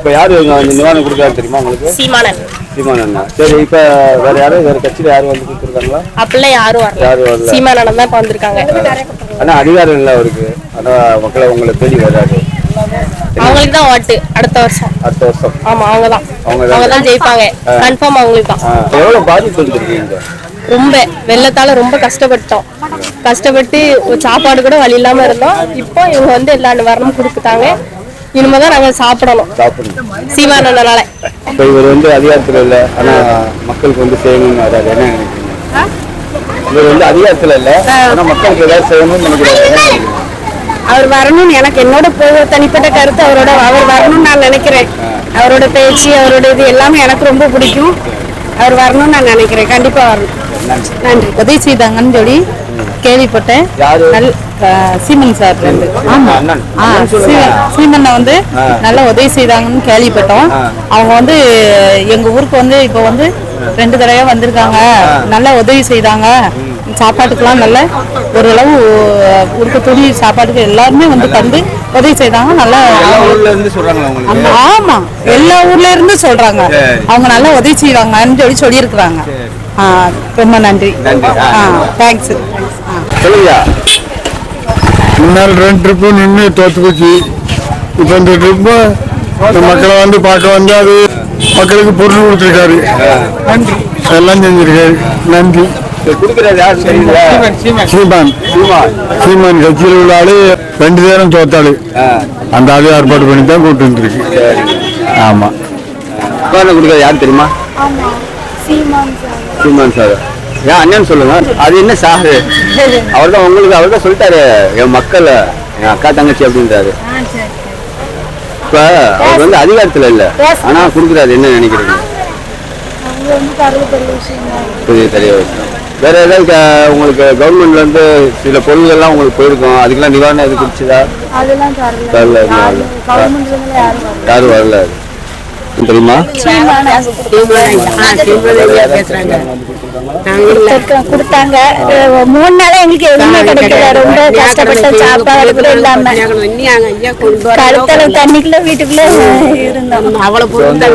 இப்ப யாரு நிவாரணம் கொடுக்குறாரு தெரியுமா உங்களுக்கு? சீமானன். சீமான் அண்ணா சரி இப்ப வேற யாரும் வேற கட்சியில யாரும் வந்து கொடுத்துருக்காங்களா? அப்படிலாம் யாரும் வரல. யாரும் வரல? சீமானன் தான் இப்ப வந்திருக்காங்க. ஆனா அதிகாரம் இல்லை அவருக்கு. ஆனா மக்களை உங்களை தேடி வராது அவங்களுக்கு தான் ஓட்டு அடுத்த வருஷம். அடுத்த வருஷம். ஆமா அவங்க தான். அவங்க தான். ஜெயிப்பாங்க. கன்ஃபார்ம் அவங்களுக்கு தான். எவ்வளவு பாதிப்பு வந்துருக்கீங்க ரொம்ப. வெள்ளத்தால ரொம்ப கஷ்டப்பட்டோம் கஷ்டப்பட்டு சாப்பாடு கூட வழி இல்லாம இருந்தோம். இப்போ இவங்க வந்து எல்லா நிவாரணமும் கொடுத்துட்டாங்க. இனிமேதான் நாங்க சாப்பிடணும். சாப்பிடணும். சீமானனால இப்ப இவர் வந்து அதிகாரத்துல இல்ல ஆனா மக்களுக்கு வந்து செய்யணும்னு வராது என்ன நினைக்கிறீங்க? இவர் வந்து அதிகாரத்துல இல்ல ஆனா மக்களுக்கு ஏதாவது செய்யணும்னு நினைக்கிறாரு? அவர் வரணும்னு எனக்கு என்னோட தனிப்பட்ட கருத்து அவரோட அவர் வரணும்னு நான் நினைக்கிறேன். அவரோட பேச்சு அவரோட இது எல்லாமே எனக்கு ரொம்ப பிடிக்கும். அவர் வரணும்னு நான் நினைக்கிறேன். கண்டிப்பா வரணும். நன்றி. உதவி செய்தாங்கன்னு சொல்லி கேள்விப்பட்டேன். சீமன் சார் சீமனை வந்து. நல்ல உதவி செய்தாங்கன்னு கேள்விப்பட்டோம். அவங்க வந்து எங்க ஊருக்கு வந்து இப்போ வந்து ரெண்டு தடவை வந்திருக்காங்க. நல்ல உதவி செய்தாங்க. சாப்பாட்டுக்கெல்லாம் நல்ல ஓரளவு இருக்க துணி சாப்பாட்டுக்கு எல்லாருமே வந்து தந்து உதவி செய்தாங்க. நல்லா ஆமா எல்லா ஊர்ல இருந்து சொல்றாங்க. அவங்க நல்லா உதவி செய்வாங்கன்னு சொல்லி சொல்லியிருக்கிறாங்க. ரொம்ப நன்றி. தேங்க்ஸ் சொல்லுங்க. முன்னால் ரெண்டு ட்ரிப்பு நின்று தோத்து போச்சு இப்போ இந்த ட்ரிப்பு மக்களை வந்து பார்க்க வந்து அது மக்களுக்கு பொருள் கொடுத்துருக்காரு. எல்லாம் செஞ்சிருக்காரு. நன்றி. கொடுக்கறது யாரு தெரியல சீமான் சீமான். சீமான். கட்சியில் உள்ள ஆளு ரெண்டு நேரம் தோத்தாளு. ஆ, அந்த ஆளு ஏற்பாடு பண்ணி தான் கூட்டு வந்துருக்கு. ஆமாம் நிவாரணம் கொடுக்கறது யாரு தெரியுமா? சீமான் சார். ஏன் அண்ணன் சொல்லுங்க. அது என்ன சாரு? அவர் தான் உங்களுக்கு அவர் தான் சொல்லிட்டாரு. என் மக்கள் என் அக்கா தங்கச்சி அப்படின்றாரு. இப்ப அவர் வந்து அதிகாரத்துல இல்ல. ஆனா கொடுக்குறாரு. என்ன நினைக்கிறீங்க? புதிய தெரிய விஷயம் வேற ஏதாவது உங்களுக்கு கவர்மெண்ட்ல இருந்து சில பொருள்கள்லாம் உங்களுக்கு போயிருக்கும். அதுக்கெல்லாம் நிவாரணம் எது கொடுச்சுதா? யாரும் வரல. யாரும் வரல. அது. தெரியுமா? கொடுத்தாங்க- மூணு நாளா எங்களுக்கு எதுவுமே கிடைக்கல. ரொம்ப கஷ்டப்பட்ட சாப்பாடு கூட இல்லாம. கழுத்தல தண்ணிக்குள்ள வீட்டுக்குள்ள இருந்தோம். வந்து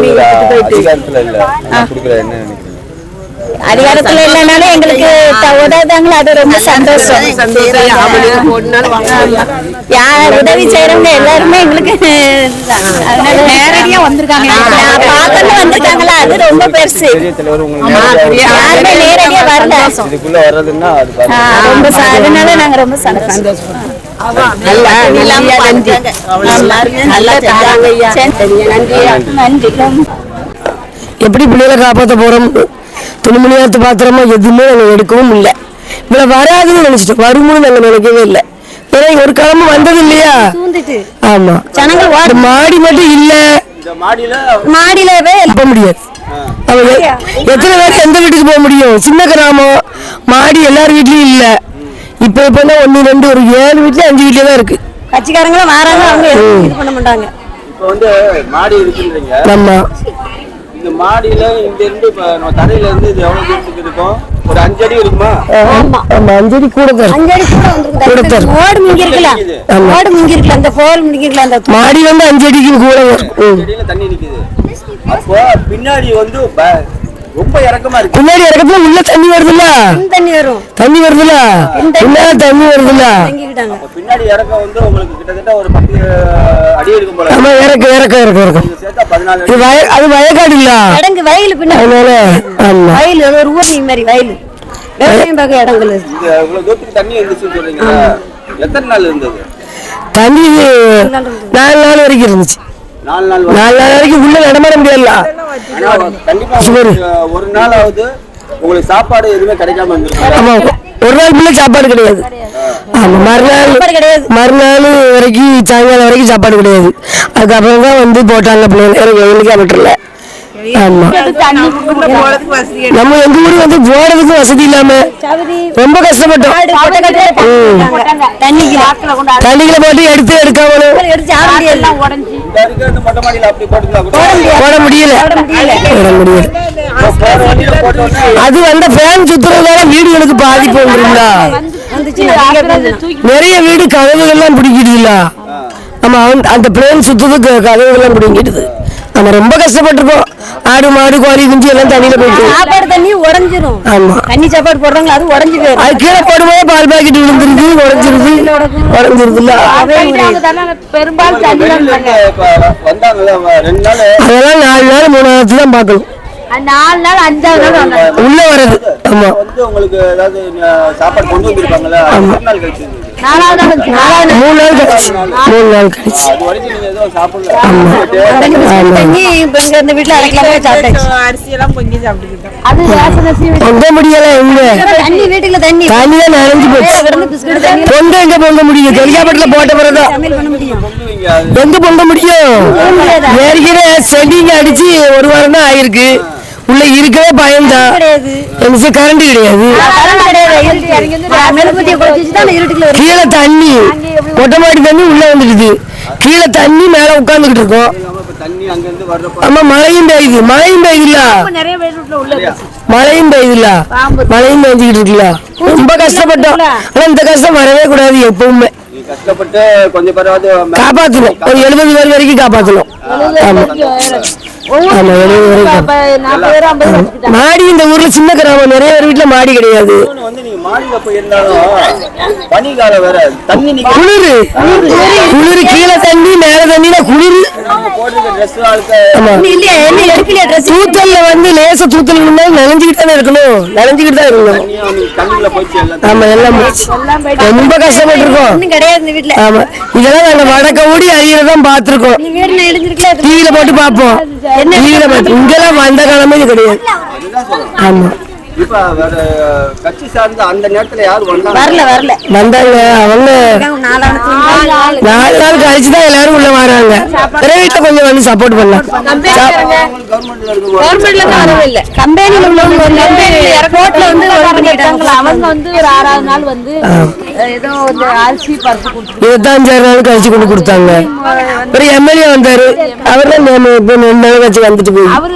அதிகாரத்துல இல்லைனாலும் எங்களுக்கு உதவுதாங்களோ அது ரொம்ப சந்தோஷம். யார் உதவி செய்யறவங்க எல்லாருமே எங்களுக்கு நேரடியா வந்திருக்காங்க. வந்திருக்காங்களா? அது ரொம்ப பெருசு. பெரிய தலைவர் உங்களுக்கு யாருமே நேரடியா வரல. ரொம்ப ச- அதனால நாங்க ரொம்ப சந்தோஷம். நன்றி. எப்படி பிள்ளைகளை காப்பாற்ற போறோம்? துணிமணியாத்து பாத்திரமா எதுவுமே நாங்கள் எடுக்கவும் இல்லை. இவ்வளவு வராதுன்னு நினைச்சிட்டோம். வரும்னு நாங்க நினைக்கவே இல்லை. ஏன்னா ஒரு கிழமை வந்தது இல்லையா? ஆமா. மாடி மட்டும் இல்ல. மாடியில மாடியிலவே போக முடியாது. எத்தனை பேர் எந்த வீட்டுக்கு போக முடியும்? சின்ன கிராமம். மாடி எல்லார் வீட்லயும் இல்ல. இப்ப இப்ப தான் ஒண்ணு ரெண்டு ஒரு ஏழு வீட்ல அஞ்சு வீட்ல தான் இருக்கு. கட்சிக்காரங்களும் வராங்க அவங்க பண்ண மாட்டாங்க. இப்ப வந்து மாடி இருக்குன்றீங்க. ஆமா. இந்த மாடியில இங்க இருந்து நம்ம தரையில இருந்து இது எவ்வளவு தூரத்துக்கு இருக்கும்? ஒரு அஞ்சு அடி இருக்குமா? ஆமா. அஞ்சு அடி கூட தான் இருக்கு. அஞ்சடி கூட கூட வந்திருக்கு. ஓடு மிங்கி இருக்குல்ல ஆமா. ஓடு மிங்கி இருக்குல்ல அந்த போல் மிங்கி இருக்குல்ல அந்த மாடி வந்து அஞ்சு அடிக்கு கூட வரும் ம். அஞ்சு அடியில தண்ணி நிக்குது. அப்போ பின்னாடி வந்து ப- ரொம்ப இறக்கமா இருக்கு. பின்னாடி இறக்கத்துல உள்ள தண்ணி வருதுல்ல? தண்ணி வரும். தண்ணி வருதுல்ல? பின்னாடி தண்ணி வருதுல்ல? பின்னாடி இறக்கம் வந்து உங்களுக்கு கிட்டத்தட்ட ஒரு பத்து அடி இருக்கும் போல ஆமா இறக்க இறக்க இறக்க இது இது அடி. வய அது வயக்காடு இல்ல? இடங்கு வயல் பின்னாடி. ஆமா. வயல் அது ஒரு ஊரணி மாதிரி வயல். விவசாயம் பார்க்க இடங்கள். இந்த இவ்வளவு தூரத்துக்கு தண்ணி இருந்துச்சுன்னு சொல்றீங்க எத்தனை நாள் இருந்தது? தண்ணி நாலு நாள் வரைக்கும் இருந்துச்சு. நாலு நாள். நாலு நாள் வரைக்கும் உள்ள நடமாட முடியல. கண்டிப்பா ஒரு நாளாவது உங்களுக்கு சாப்பாடு எதுவுமே கிடைக்காம இருந்திருக்கும். ஆமா ஒரு நாள் ஃபுல்லா சாப்பாடு கிடையாது. மறுநாள் சாப்பாடு கிடையாது. மறுநாள் வரைக்கும் சாயங்காலம் வரைக்கும் சாப்பாடு கிடையாது. அதுக்கப்புறம் தான் வந்து போட்டாங்க பிள்ளைங்க. எனக்கு வெயிலுக்கே விட்டுறல ஆமா. நம்ம எங்க ஊருக்கு வந்து போறதுக்கு வசதி இல்லாம ரொம்ப கஷ்டப்பட்டோம். கொட்டை கட்டையில போட்டாங்க. தண்ணிக்கு தண்ணிகளை போட்டு எடுத்து எடுக்காமலும் முடியல போட போட அது வந்து ஃபேன் சுத்துறதுனால வீடுகளுக்கு பாதிப்பு வந்துருங்களா நிறைய வீடு கதவுகள்லாம் பிடிக்குதுல்ல. நம்ம அந்த பிளேன் சுத்தத்துக்கு கதவுகள்லாம் பிடிங்கிடுது. நம்ம ரொம்ப கஷ்டப்பட்டிருக்கோம். ஆடு மாடு கோழி குஞ்சு எல்லாம் தண்ணியில போயிட்டு. சாப்பாடு தண்ணி உடஞ்சிரும். ஆமா. தண்ணி சாப்பாடு போடுறாங்க அது உடஞ்சு போயிடும் அது கீழே போடும்போது பால் பாக்கெட் விழுந்துருது உடஞ்சிருது உடஞ்சிருதுல்ல. பெரும்பாலும் அதெல்லாம் நாலு நாள் மூணு நாள் தான் பார்க்கணும். நாலு நாள் அஞ்சாவது நாள் உள்ள வர்றது. ஆமா. வந்து உங்களுக்கு ஏதாவது சாப்பாடு கொண்டு எத்தனை நாள் கழிச்சு. மூணு நாள் கழிச்சு. மூணு நாள் கழிச்சு. பொங்கி முடியல எங்க? தண்ணி வீட்டுக்குள்ள தண்ணி. தண்ணி தான் நனைஞ்சு போச்சு. பொங்க எங்க பொங்க முடியும்? தெளிக்காப்பட்டில் போட்ட அது எங்க பொங்க முடியும்? ஏற்கனவே செடிங்க அடிச்சு ஒரு வாரம் தான் ஆயிருக்கு. உள்ள இருக்கவே பயம்தான். கரண்ட் கிடையாது. கீழே தண்ணி. மொட்டை மாடி தண்ணி உள்ள வந்துடுது. கீழே தண்ணி மேல உட்கார்ந்துகிட்டு இருக்கோம். ஆமா மழையும் பெய்யுது. மழையும் உள்ள மழையும் பெய்யுதுல்ல? மழையும் பெஞ்சுக்கிட்டு இருக்குல்ல? ரொம்ப கஷ்டப்பட்டோம். ஆனா இந்த கஷ்டம் வரவே கூடாது எப்பவுமே. காப்பாத்தணும். ஒரு எழுபது பேர் வரைக்கும் காப்பாத்தணும். ஆமா. மாடி இந்த ஊர்ல சின்ன கிராமம் நிறைய பேர் வீட்டுல மாடி கிடையாது. குளிரு. குளிரு. கீழே தண்ணி மேல தண்ணினா குளிரு. தூத்தல்ல வந்து லேசா தூத்தல் நனைஞ்சுக்கிட்டு தானே இருக்கணும். நனைஞ்சுக்கிட்டு தான் இருக்கணும். ஆமா எல்லாம். ரொம்ப கஷ்டப்பட்டிருக்கோம். ஒண்ணும் கிடையாது இந்த வீட்டுல ஆமா. இதெல்லாம் நாங்க வடக்க ஓடி நான் இடிஞ்சிருக்கல டிவியில போட்டு பார்த்து இங்கெல்லாம் வந்த காலமே இது கிடையாது. ஆமா. இப்ப வேற கட்சி சார்ந்த அந்த நேரத்துல யாரு வந்தாங்க? வரல வரல. வந்தாங்க அவங்க நாலு நாள் கழிச்சு தான் எல்லாரும் உள்ள வராங்க. பிரைவேட்ல கொஞ்சம் வந்து சப்போர்ட் பண்ணலாம். கவர்மெண்ட்ல வரவே இல்ல. கம்பெனில உள்ளவங்க வந்து ஒரு ஆறாவது நாள் வந்து இருபத்தஞ்சாறு நாள் கழிச்சு கொண்டு கொடுத்தாங்க. ஒரு எம்எல்ஏ வந்தாரு. அவர் தான் இப்போ ரெண்டு நாள் கழிச்சு வந்துட்டு போய். அவரு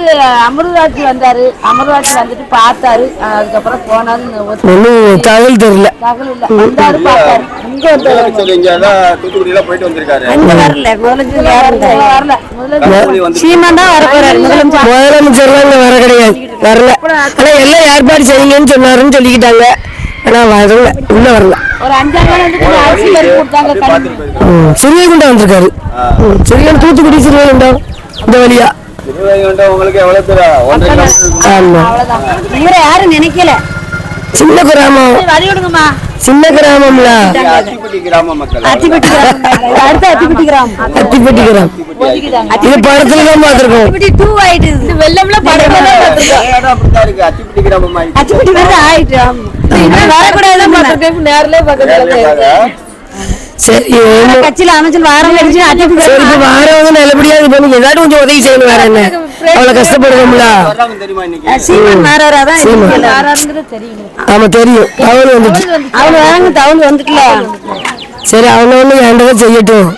அமர்வாட்சி வந்தாரு. வந்துட்டு பார்த்தாரு. அதுக்கப்புறம் போனாரு. ஒன்றும் தகவல் தெரியல. தகவல் இல்ல. வந்தாரு பார்த்தாரு. முதலமைச்சர் வர கிடையாது. வரல. ஆனா எல்லாம் ஏற்பாடு செய்யுங்கன்னு சொன்னாருன்னு சொல்லிக்கிட்டாங்க. ஆனா வரல. உள்ள வரல. ஒரு அஞ்சாறு நாள் வந்து கொஞ்சம் அரிசி பருப்பு கொடுத்தாங்க போயிருக்காரு ம், சிறுவைகுண்டம் வந்திருக்காரு. சிறுவைகுண்டம் தூத்துக்குடி சிறுவைகுண்டம் இந்த வழியா. இவரை யாரும் நினைக்கல. சின்ன கிராமம். வழி விடுங்கம்மா சின்ன கிராமம்ல? அத்திப்பட்டி கிராம மக்கள். அத்திப்பட்டி கிராமம் அடுத்து அத்திப்பட்டி கிராமம். அத்திப்பட்டி கிராமம். இது படத்துல தான் பார்த்திருக்கோம். அத்திப்பட்டி டூ ஆயிட்டு. இது. வெள்ளம்ல படத்துல நிறைய இடம் அப்படித்தான் இருக்கு? அத்திப்பட்டி கிராமம். அத்திப்பட்டி வந்து ஆயிட்டு. ஆமா. இன்னும் சரி கட்சியில அமைச்சர் வாரம் கழிச்சு அத்திப்பட்டி வாரவங்க நல்லபடியா இது பண்ணி ஏதாட்டும் கொஞ்சம் உதவி செய்யணும் வேற என்ன? அவ்வளவு கஷ்டப்படுவோம்ல வர்றாங்க தெரியுமா இன்னைக்கு? சீமான் மாறாராதான் தெரியும் ஆமா தெரியும். அவனு வந்துட்டு அவங்க வராங்க தவறு வந்துட்டுல சரி அவன ஒண்ணு வேண்டதை செய்யட்டும்.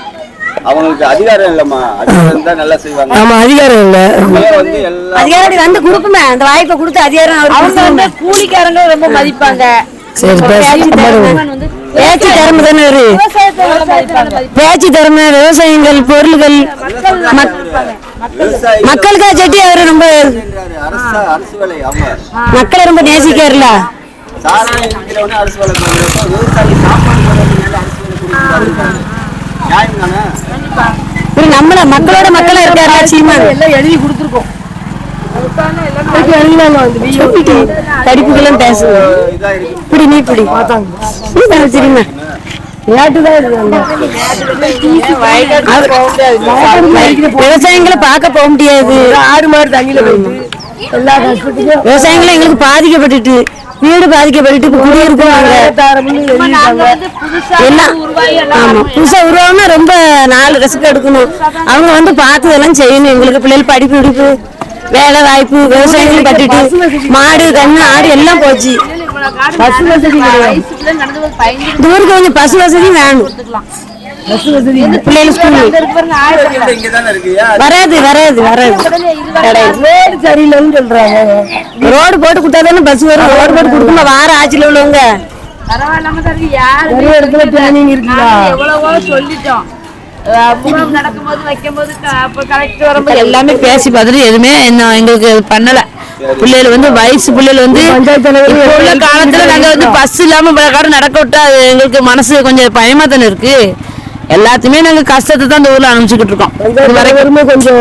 அவங்களுக்கு அதிகாரம் இல்லம்மா. அதிகாரம் இருந்தா நல்லா செய்வாங்க. ஆமா அதிகாரம் இல்ல. அவங்களே வந்து எல்லாம் அதிகாரி வந்து கொடுக்குமே. அந்த வாய்ப்பை கொடுத்து அதிகாரம் அவங்க அவருக்கு வந்து கூலிக்காரங்க ரொம்ப மதிப்பாங்க. சரி பேச்சு திறமை தானே பேச்சு திறமை விவசாயங்கள் பொருள்கள் மக்களுக்காக செட்டி அவரு ரொம்ப மக்களை ரொம்ப நேசிக்காருல நம்மள மக்களோட மக்களா இருக்காருல சீமான். எல்லாம் எழுதி கொடுத்துருக்கோம் படிப்புக்கெல்லாம் பேசுவோம் இப்படி நீ இப்படி சரிம்மா விவசாயங்களை பார்க்க போக முடியாது. ஆறு மாடு தண்ணியில போயிட்டு எல்லா விவசாயங்களும் எங்களுக்கு பாதிக்கப்பட்டுட்டு வீடு எல்லாம் ஆமா. புதுசா உருவாகனா ரொம்ப நாலு ரிஸ்க் எடுக்கணும். அவங்க வந்து பார்த்ததெல்லாம் செய்யணும். எங்களுக்கு பிள்ளைகள் படிப்பு படிப்பு வேலை வாய்ப்பு விவசாயங்களும் பட்டுட்டு மாடு கண்ணு ஆடு எல்லாம் போச்சு. பஸ் வசதி ஊருக்கு கொஞ்சம் பஸ் வசதி வேணும். பிள்ளைகள் ஸ்கூல். வராது வராது வராது. ரோடு சரியில்லைன்னு சொல்றாங்க. ரோடு போட்டு கொடுத்தா தானே பஸ் வரும். ரோடு போட்டு கொடுக்கணும் வார ஆட்சியில் உள்ளவங்க. நிறைய இடத்துல பிளானிங் இருக்குல்ல எவ்வளவோ சொல்லிட்டோம். முகாம் நடக்கும்போது வைக்கும்போது அப்ப கலெக்டர் வரும்போது எல்லாமே பேசி பார்த்துட்டு எதுவுமே என்ன எங்களுக்கு பண்ணல. பிள்ளைகள் வந்து வயசு பிள்ளைகள் வந்து உள்ள காலத்துல நாங்க வந்து பஸ் இல்லாம பிரகாரம் நடக்க விட்டா அது எங்களுக்கு மனசு கொஞ்சம் பயமா தானே இருக்கு. எல்லாத்தையுமே நாங்க கஷ்டத்தை தான் இந்த ஊர்ல அனுப்பிச்சுக்கிட்டு இருக்கோம். கொஞ்சம்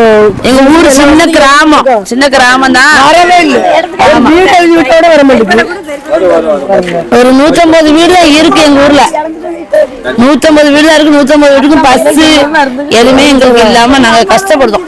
எங்க ஊரு சின்ன கிராமம். சின்ன கிராமம் தான். ஒரு நூத்தம்பது வீடு இருக்கு எங்க ஊர்ல. நூத்தம்பது வீடு தான் இருக்கு நூத்தம்பது வீட்டுக்கும் பஸ் எதுவுமே எங்களுக்கு இல்லாம நாங்க கஷ்டப்படுறோம்.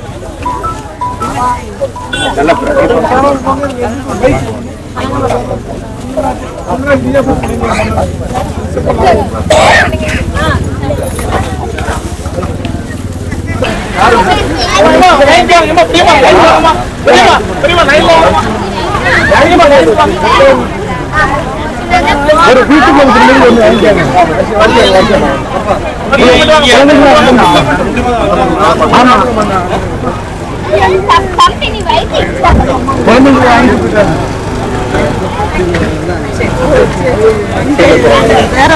ஒரு வீட்டுக்கு ஒரு பிள்ளைங்க வாங்கிக்காங்க ஆமா. குழந்தைங்க வாங்கி வேற